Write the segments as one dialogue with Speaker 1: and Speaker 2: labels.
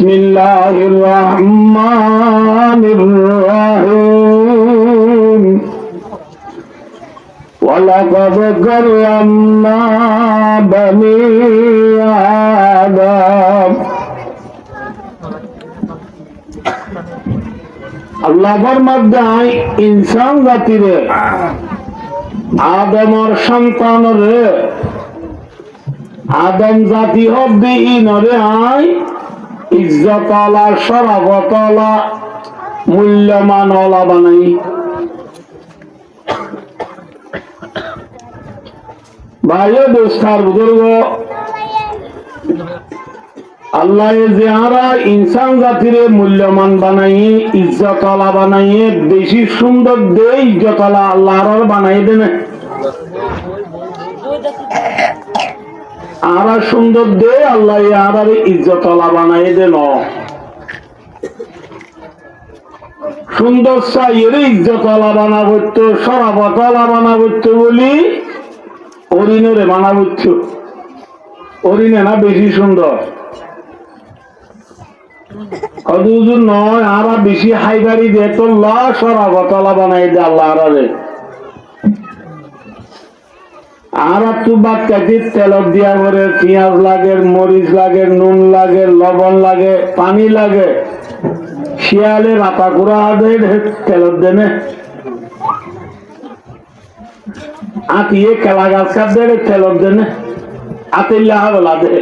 Speaker 1: بسم الله الرحمن الرحيم ولقد كرمنا بني آدم আল্লাহর মধ্যে ইনসান জাতিরে আদমর সন্তান রে আদম জাতি হব্বি ইনরে আই ইজ্জতলা সরাবতলা মূল্যমান ওলা বানাই। ভাইও দোস্তার বুজুর্গ, আল্লাহ যে আরা ইনসান জাতিরে মূল্যমান বানাইয়ে ইজ্জতলা বানাইয়ে বেশি সুন্দর দে ইজ্জতলা আল্লাহ আর বানাই দেনে। আরা সুন্দর দে, আল্লাহ আর ইজ্জতলা বানাই দেন সুন্দর চাইয়ের ইজ্জতলা বানাবত সরাবতলা বানাবত বলি, অরিনরে বানাবত অরিনে না বেশি সুন্দর। নয় আরা বেশি হাইবাড়ি দিয়ে তো লা সরাবতলা বানাই দে আল্লাহ আরে আর তু বাদ তেল দিয়া করে, পেঁয়াজ লাগে, মরিচ লাগে, নুন লাগে, লবণ লাগে, পানি লাগে। শিয়ালে রাতা কুড়া দে তেল দেনে আতিয়ে কেলা গাছ দে তেল দেনে আতিল্লা বেলা দে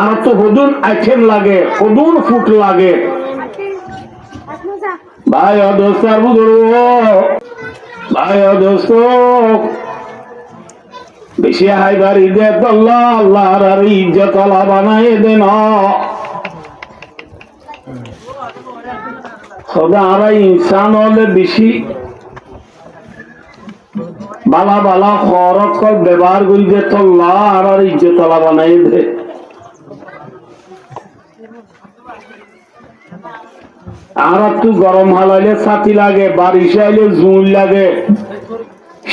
Speaker 1: আর তো হদুন আইটেম লাগে, হদুন ফুট লাগে। ভাই অদোস্ত আর বুধুর ভাই অদোস্ত বেশি হাই বাড়ি দে আল্লাহ আল্লাহর আর ইজ্জত বানাই দেন আরা ইনসান হলে ব্যবহার আর ইজ্জত গরম হালাইলে ছাতি লাগে, বারিশ আইলে জুন লাগে।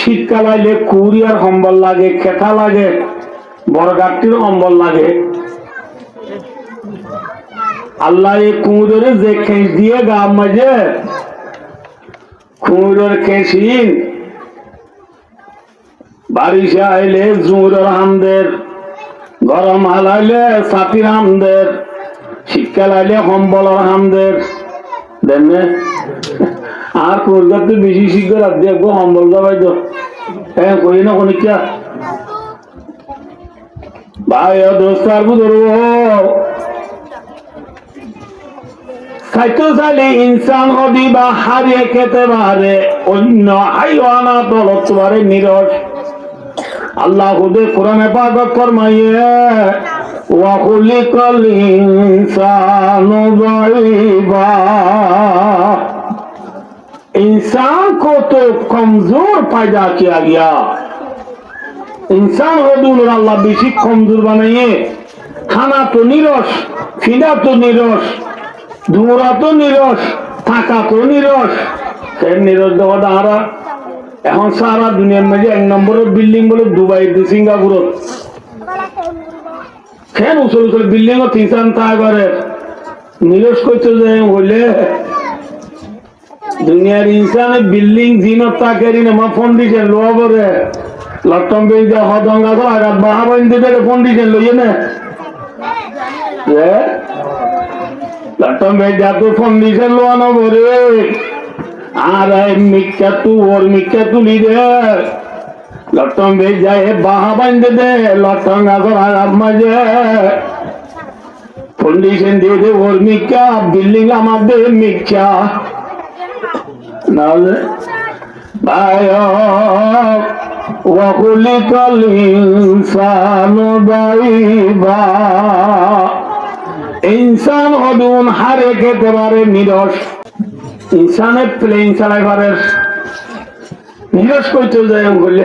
Speaker 1: শীতকাল আইলে কুড়ি আর কম্বল লাগে খেতা লাগে বড় গাছটির কম্বল লাগে। আল্লাহ এই কুঁড়ে যে খেস দিয়ে গাম মাঝে কুঁড়ের খেসিন বারিশে আইলে জুঁড়ের হামদের, গরম হালাইলে ছাতির হামদের, শীতকাল আইলে কম্বলের হামদের। দেন আর প্রজাত তো বেশি শীঘ্র রাত দিয়ে একবার সম্বল যাবাই তো হ্যাঁ করি না কনিকা ভাই দোস্ত, আর ধরবো। খাইতো চালে ইনসান অদিবা হারিয়ে খেতে পারে অন্য আইওয়ানা তলত পারে নিরস। আল্লাহ খুদে কোরআনে পাগত ফরমাইয়ে ওয়াকুলিকল ইনসান বা इंसान को तो कमजोर पैदा किया गया इंसान হদুল আল্লাহ বেশি কমজোর বানাইয়ে খানা তো নিরস ফিনা তো নিরস ধুমরা তো নিরস থাকা তো নিরস সে নিরস দেওয়া দাঁড়া এখন সারা দুনিয়ার মাঝে এক নম্বরের বিল্ডিং বলে দুবাই সিঙ্গাপুরত কেন উচল উচল বিল্ডিং ও তিন চান তা করে নিরস করতে যে বললে দুনিয়ার ইনসানে বিল্ডিং জিনত তাকেরি না মা ফোন দিছে, লোয়া বলে লটম বেজে হদঙ্গা তো আঘাত বাহা বাইন্দে দেখে ফোন দিছে, লইয়ে না। লটম বেজে তো ফোন দিছে, লোয়া ন বরে আর মিক্কা তু, ওর মিক্কা তুলি দে। লটম বেজে বাহা বাইন্দে দে লটম গাছর আঘাত মাঝে কন্ডিশন দিয়ে দে ওর মিক্কা বিল্ডিং আমাদের মিক্কা নাহলে ভাই وخلق الإنسان ضعيفا ইনসান অদুন হারে খেতে পারে নিরস ইনসানে প্লেন চালাই পারে নিরস করতে যায় বললে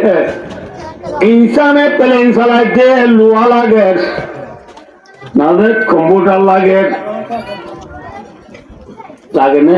Speaker 1: ইনসানে প্লেন চালাইতে লোহা লাগে নাহলে কম্পিউটার লাগে লাগে না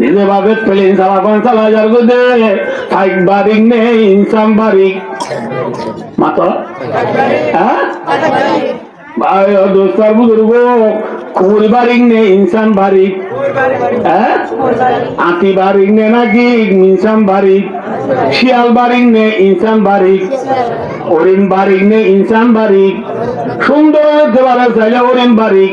Speaker 1: নিজে ভাবে প্লেন চালাবেন চালা যার দে ফাইক বারিক নে ইনসান বারিক। মাতো হ্যাঁ? ভাই দোস্তার বুজুর্গ কুকুর বারিক ইনসান বারিক। হ্যাঁ? আতি বারিক নে নাকি ইনসান বারিক। শিয়াল বারিক নে ইনসান বারিক। হরিণ বারিক নে ইনসান বারিক। সুন্দর দেওয়ালে চাইলে হরিণ বারিক।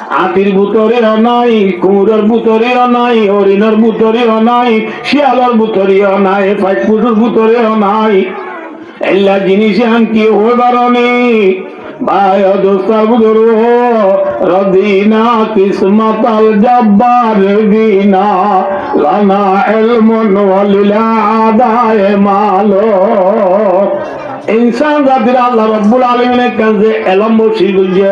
Speaker 1: আতির বুতরেও নাই কুমুরের বুতরেও নাই হরিণের বুতরেও নাই শিয়ালের বুতরেও নাই ফাইপুসুর বুতরেও নাই এল্লা জিনিস আন কি হয়ে জাতির আল্লাহ রব্বুল আলমিনের কাছে এলম বসি গুলছে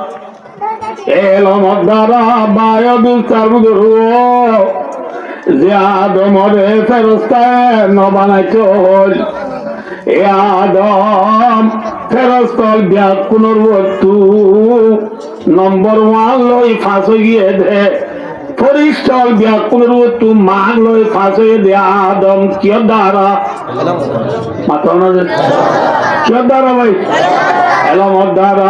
Speaker 1: এলম দ্বারা বায় দুস্তার বুজুর্গ যে আদমরে ফেরস্তায় নবানাইতে হল এ আদম ফেরস্তল ব্যাগ পুনর্বর্তু নম্বর ওয়ান লই ফাঁস গিয়ে দে। পরিস্থল ব্যাগ পুনর্বর্তু মান লই ফাঁস হয়ে দে আদম। কিয় দ্বারা? মাথা কিয় দ্বারা ভাই? এলম দ্বারা